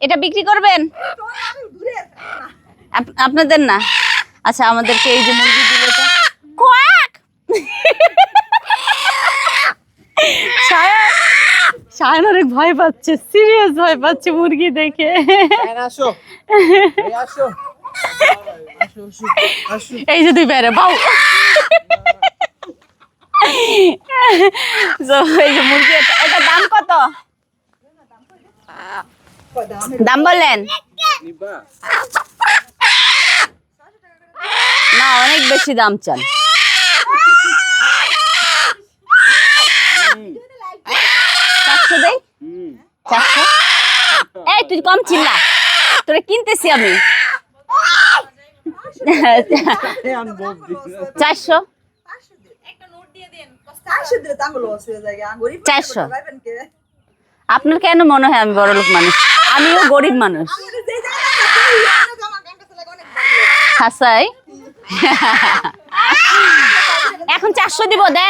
এটা বিক্রি করবেন? আপ- আপনাদের না? আচ্ছা আমাদেরকে এই যে মুরগি দিল তো কোয়াক! সায়ন সায়ন অনেক ভয় পাচ্ছে সিরিয়াস ভয় পাচ্ছে মুরগি দেখে। এই যে দুই বেড়ে বাউ। So, এই যে মুরগি এটা দাম কত? দাম বললেন না অনেক বেশি দাম চান। চারশো দেই? চারশো? এই তুই কম চিল্লা। তোরে কিনতেছি আমি। চারশো? চারশো। আপনার কেন মনে হয় আমি বড় লোক মানুষ? আমিও গরিব মানুষ। হাসাই। এখন চারশো দিব দেন।